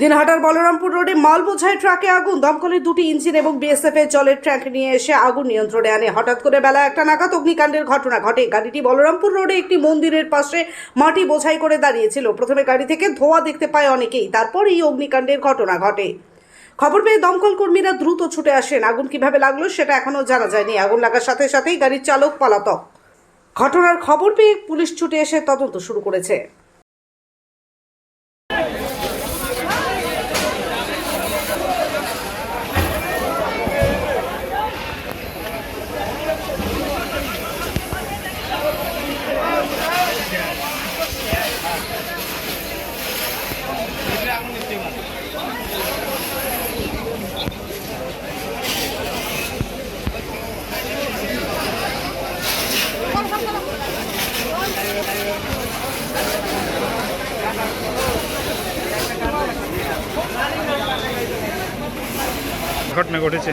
দিনহাটার বলরামপুর রোডে মাল বোঝাই ট্রাকে আগুন। দমকলের দুটি ইঞ্জিন এবং বিএসএফ এর জলের ট্যাঙ্ক নিয়ে এসে আগুন নিয়ন্ত্রণে আনে। হঠাৎ করে বেলা একটা নাগাদ অগ্নিকাণ্ডের ঘটনা ঘটে। গাড়িটি বলরামপুর রোডে একটি মন্দিরের পাশে মাটি বোঝাই করে দাঁড়িয়েছিল। প্রথমে গাড়ি থেকে ধোঁয়া দেখতে পায় অনেকেই। তারপর এই অগ্নিকাণ্ডের ঘটনা ঘটে। খবর পেয়ে দমকল কর্মীরা দ্রুত ছুটে আসেন। আগুন কীভাবে লাগল সেটা এখনও জানা যায়নি। আগুন লাগার সাথে সাথেই গাড়ির চালক পালাতক। ঘটনার খবর পেয়ে পুলিশ ছুটে এসে তদন্ত শুরু করেছে। ঘটনা ঘটেছে।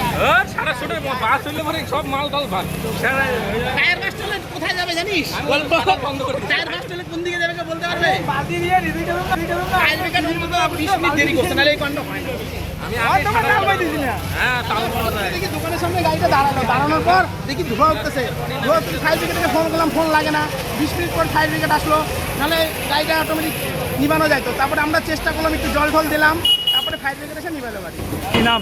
সারা ছোট বাস হইলে পরে সব মাল টাল ভাগ। টায়ার বাস্টলে কোথায় যাবে জানিস? গল্প বন্ধ করে টায়ার বাস্টলে কোন দিকে যাবে বলতে পারবে? টায়ার বেকার ঢুকতে তো বিশ মিনিট দেরি করছে নাহলে এই কাণ্ড হয় আমি আগে হ্যাঁ তাও দেখি দোকানের সামনে গাড়িটা দাঁড়ানো দাঁড়ানোর পর দেখি ধোঁয়া উঠতেছে। ধোঁয়া উঠতে ফায়ার ব্রিগেডকে ফোন করলাম ফোন লাগে না। বিশ মিনিট পর ফায়ার ব্রিগেড আসলো। নাহলে গাড়িটা অটোমেটিক নিবানো যায় তো তারপরে আমরা চেষ্টা করলাম একটু জল ঢল দিলাম। তারপরে ফায়ার ব্রিগেড এসে নিবালো গাড়ি। কি নাম?